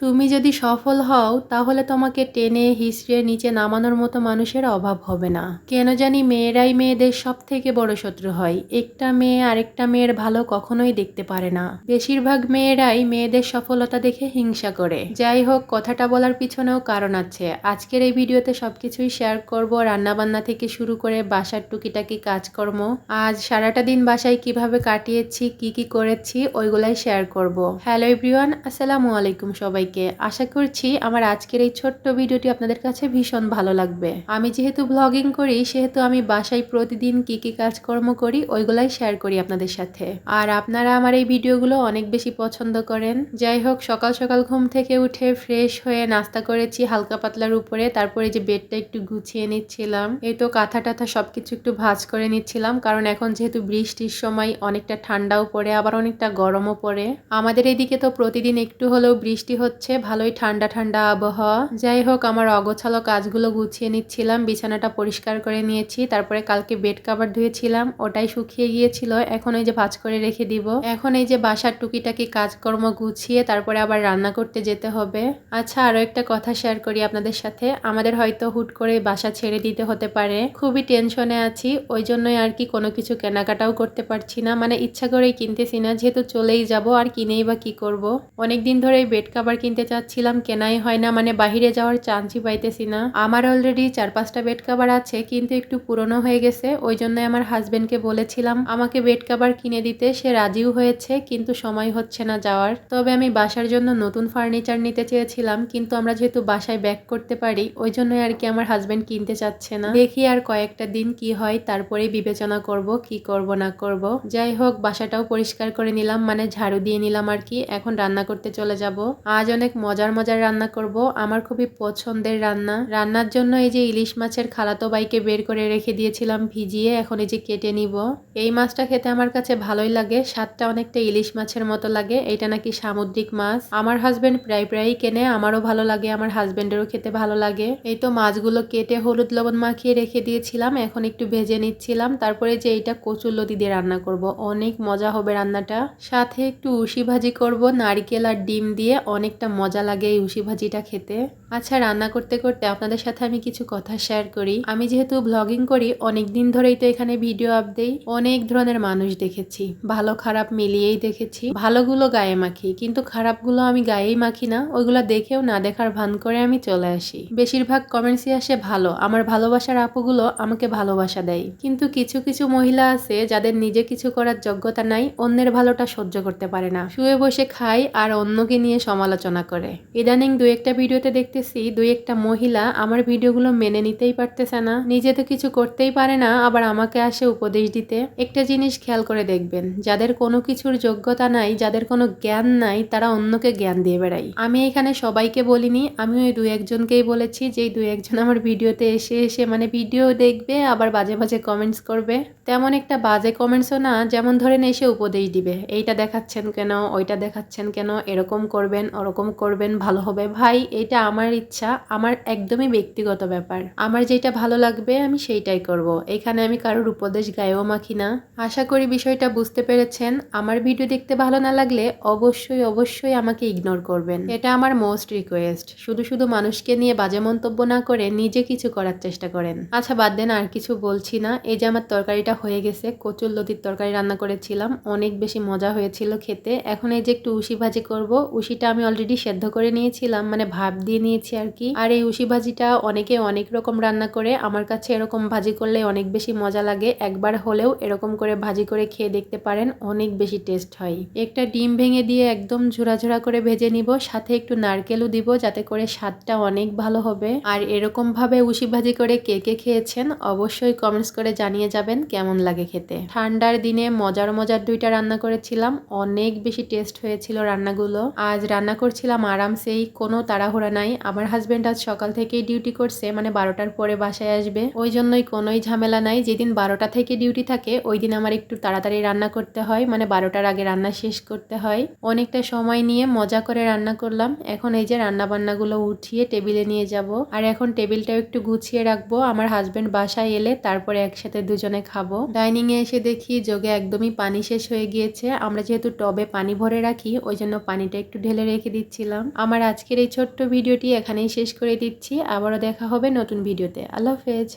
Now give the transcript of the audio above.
তুমি যদি সফল হও, তাহলে তোমাকে টেনে হিসড়ে নিচে নামানোর মতো মানুষের অভাব হবে না। কেন জানি মেয়েরাই মেয়েদের সব থেকে বড় শত্রু হয়। একটা মেয়ে আরেকটা মেয়ের ভালো কখনোই দেখতে পারে না। বেশিরভাগ মেয়েরাই মেয়েদের সফলতা দেখে হিংসা করে। যাই হোক, কথাটা বলার পিছনেও কারণ আছে। আজকের এই ভিডিওতে সবকিছুই শেয়ার করব, রান্নাবান্না থেকে শুরু করে বাসার টুকিটাকি কাজকর্ম। আজ সারাটা দিন বাসায় কীভাবে কাটিয়েছি, কি কি করেছি, ওইগুলাই শেয়ার করব। হ্যালো এভরিওয়ান, আসসালামু আলাইকুম সবাইকে আশা করছি আমার আজকের এই ছোট্ট ভিডিওটি আপনাদের কাছে ভীষণ ভালো লাগবে। আমি যেহেতু ব্লগিং করি, সেহেতু আমি বাসায় প্রতিদিন কি কি কাজকর্ম করি, ওইগুলাই শেয়ার করি আপনাদের সাথে। আর আপনারা আমার এই ভিডিওগুলো অনেক বেশি পছন্দ করেন। যাই হোক, সকাল সকাল ঘুম থেকে উঠে ফ্রেশ হয়ে নাস্তা করেছি হালকা পাতলার উপরে, তারপরে যে বেডটা একটু গুছিয়ে নিচ্ছিলাম, এই তো কাঁথা টাথা সবকিছু একটু ভাজ করে নিচ্ছিলাম, কারণ এখন যেহেতু বৃষ্টির সময় অনেকটা ঠান্ডাও পড়ে, আবার অনেকটা গরমও পড়ে। আমাদের এইদিকে তো প্রতিদিন একটু হলেও বৃষ্টি হচ্ছে ভালোই ঠান্ডা ঠান্ডা আবহাওয়া। যাই হোক আমার অগোছালো কাজগুলো গুছিয়ে নিচ্ছিলাম, বিছানাটা পরিষ্কার করে নিয়েছি, তারপরে কালকে বেড কাভার ধুয়েছিলাম, ওটাই শুকিয়ে গিয়েছিল, এখন এই যে ভাজ করে রেখে দিব। এখন এই যে বাসার টুকিটাকি কাজকর্ম গুছিয়ে, তারপরে আবার রান্না করতে যেতে হবে। আচ্ছা আরও একটা কথা শেয়ার করি আপনাদের সাথে, আমাদের হয়তো হুট করে বাসা ছেড়ে দিতে হতে পারে। খুবই টেনশনে আছি, ওই জন্যই আর কি কোনো কিছু কেনাকাটাও করতে পারছি না মানে ইচ্ছা করেই কিনতেছি না, যেহেতু চলেই যাব, আর কিনেই বা কি করব? অনেক দিন ধরেই বেড কাভার কিনতে চাচ্ছিলাম, কেনাই হয় না। মানে বাহিরে যাওয়ার চান্সই পাইতেছি না। আমার অলরেডি চার পাঁচটা বেড কাভার আছে, কিন্তু একটু পুরনো হয়ে গেছে। ওই জন্য আমার হাজবেন্ডকে বলেছিলাম, আমাকে বেড কাভার কিনে দিতে। সে রাজিও হয়েছে, কিন্তু সময় হচ্ছে না যাওয়ার। তবে আমি বাসার জন্য নতুন ফার্নিচার নিতে চেয়েছিলাম, কিন্তু আমরা যেহেতু বাসায় ব্যাক করতে পারি, ওই জন্যই আর কি আমার হাজবেন্ড কিনতে চাচ্ছে না। দেখি আর কয়েকটা দিন কি হয় তারপরে বিবেচনা করব, কি করব, না করব। যাই হোক, বাসাটাও পরিষ্কার করে নিলাম মানে ঝাড়ু দিয়ে নিলাম আর কি। এখন রান্না করতে চলে যাব। আজ অনেক মজার মজার রান্না করব। আমার খুবই পছন্দের রান্না। রান্নার জন্য এই যে ইলিশ মাছের খালাতো বাইকে বের করে রেখে দিয়েছিলাম ভিজিয়ে, এখন এই যে কেটে নিব। এই মাছটা খেতে আমার কাছে ভালোই লাগে। স্বাদটা অনেকটা ইলিশ মাছের মতো লাগে। এটা নাকি সামুদ্রিক মাছ। আমার হাজব্যান্ড প্রায় প্রায়ই কেনে। আমারও ভালো লাগে। আমার হাজবেন্ডেরও খেতে ভালো লাগে। এই তো মাছগুলো কেটে হলুদ লবণ মাখিয়ে রেখে দিয়েছিলাম। এখন একটু ভেজে নিচ্ছিলাম। তারপরে যে এইটা কচুর লতি দিয়ে রান্না করব। অনেক মজা হবে রান্নাটা। সাথে একটু উশি ভাজি করব, নারকেল আর ডিম দিয়ে। অনেকটা মজা লাগে এই উশি ভাজিটা খেতে। আচ্ছা রান্না করতে করতে আপনাদের সাথে আমি কিছু কথা শেয়ার করি। আমি যেহেতু ব্লগিং করি অনেক দিন ধরেই তো এখানে ভিডিও আপ দেই। অনেক ধরনের মানুষ দেখেছি। ভালো খারাপ মিলিয়েই দেখেছি। ভালোগুলো গায়ে মাখি, কিন্তু খারাপগুলো আমি গায়েই মাখি না। ওইগুলো দেখেও না দেখার ভান করে আমি চলে আসি। বেশিরভাগ কমেন্টসই আসে, ভালো, আমার ভালোবাসার আপুগুলো আমাকে ভালোবাসা দেয়। কিন্তু কিছু কিছু মহিলা আছে, যাদের নিজে কিছু করার যোগ্যতা নাই, অন্যের ভালোটা সহ্য করতে পারে না। শুয়ে বসে খায় আর অন্যকে নিয়ে সমালোচনা করে। ইদানিং দু একটা ভিডিওতে দেখতেছি দুই একটা মহিলা আমার ভিডিওগুলো মেনে নিতেই পারতেছে না। নিজে তো কিছু করতেই পারে না, আবার আমাকে আসে উপদেশ দিতে। একটা জিনিস খেয়াল করে দেখবেন, যাদের কোনো কিছুর যোগ্যতা নাই, যাদের কোনো জ্ঞান নাই, তারা অন্যকে জ্ঞান দিয়ে বেড়াই আমি এখানে সবাইকে বলিনি আমি ওই দুই একজনকেই বলেছি যে দুই একজন আমার ভিডিওতে এসে এসে মানে ভিডিও দেখবে, আবার বাজে বাজে কমেন্টস করবে। তেমন একটা বাজে কমেন্টসও না, যেমন ধরেন এসে উপদেশ দিবে, এইটা দেখাচ্ছেন কেন, ওইটা দেখাচ্ছেন কেন, এরকম করবেন, ওরকম করবেন, ভালো হবে। ভাই, এটা আমার ইচ্ছা আমার একদমই ব্যক্তিগত ব্যাপার। আমার যেটা ভালো লাগবে আমি সেইটাই করব। এখানে আমি কারোর উপদেশ গায়েও মাখি না। আশা করি বিষয়টা বুঝতে পেরেছেন। আমার ভিডিও দেখতে ভালো না লাগলে অবশ্যই অবশ্যই আমাকে ইগনোর করবেন। এটা আমার মোস্ট রিকোয়েস্ট শুধু শুধু মানুষকে নিয়ে বাজে মন্তব্য না করে নিজে কিছু করার চেষ্টা করেন। আচ্ছা বাদ দেন আর কিছু বলছি না। এই যে আমার তরকারিটা হয়ে গেছে, কচুর লতির তরকারি রান্না করেছিলাম। অনেক বেশি মজা হয়েছিল খেতে। এখন এই যে একটু উশি ভাজি করব উশিটা আমি অলরেডি সেদ্ধ করে নিয়েছিলাম। মানে ভাব দিয়ে নিয়েছি আর কি। আর এই উশি ভাজিটা অনেকে অনেক রকম রান্না করে, আমার কাছে এরকম ভাজি করলে অনেক বেশি মজা লাগে। একবার হলেও এরকম করে ভাজি করে খেয়ে দেখতে পারেন, অনেক বেশি টেস্ট হয়। একটা ডিম ভেঙে দিয়ে একদম ঝোড়া ঝোড়া করে ভেজে নিব, সাথে একটু নারকেলও দিব যাতে করে স্বাদটা অনেক ভালো হবে। আর এরকম ভাবে উশি ভাজি করে কে কে খেয়েছেন অবশ্যই কমেন্টস করে জানিয়ে যাবেন কেমন লাগে খেতে। ঠান্ডার দিনে মজার মজার দুইটা রান্না করেছিলাম, অনেক বেশি টেস্ট হয়েছিল রান্নাগুলো। আজ রান্না করছিলাম আরামসেই, কোনো তাড়াহুড়া নাই। আমার হাজব্যান্ড আজ সকাল থেকেই ডিউটি করছে মানে বারোটার পরে বাসায় আসবে। ওই জন্যই কোনোই ঝামেলা নাই। যেদিন বারোটা থেকে ডিউটি থাকে, ওই দিন আমার একটু তাড়াতাড়ি রান্না করতে হয়। মানে বারোটার আগে রান্না শেষ করতে হয়। অনেকটা সময় নিয়ে মজা করে রান্না করলাম। এখন এই যে রান্না বান্নাগুলো উঠিয়ে টেবিলে নিয়ে যাব। আর এখন টেবিলটাও একটু গুছিয়ে রাখব। আমার হাজব্যান্ড বাসায় এলে তারপরে একসাথে দুজনে খাব। ডাইনিং এ এসে দেখি যোগে একদমই পানি শেষ হয়ে গিয়েছে। আমরা যেহেতু টবে পানি ভরে রাখি, ওই জন্য পানিটা একটু ঢেলে রেখে দিচ্ছিলাম। আমার আজকের এই ছোট্ট ভিডিওটি এখানেই শেষ করে দিচ্ছি। আবারও দেখা হবে নতুন ভিডিওতে। আল্লাহ হাফেজ।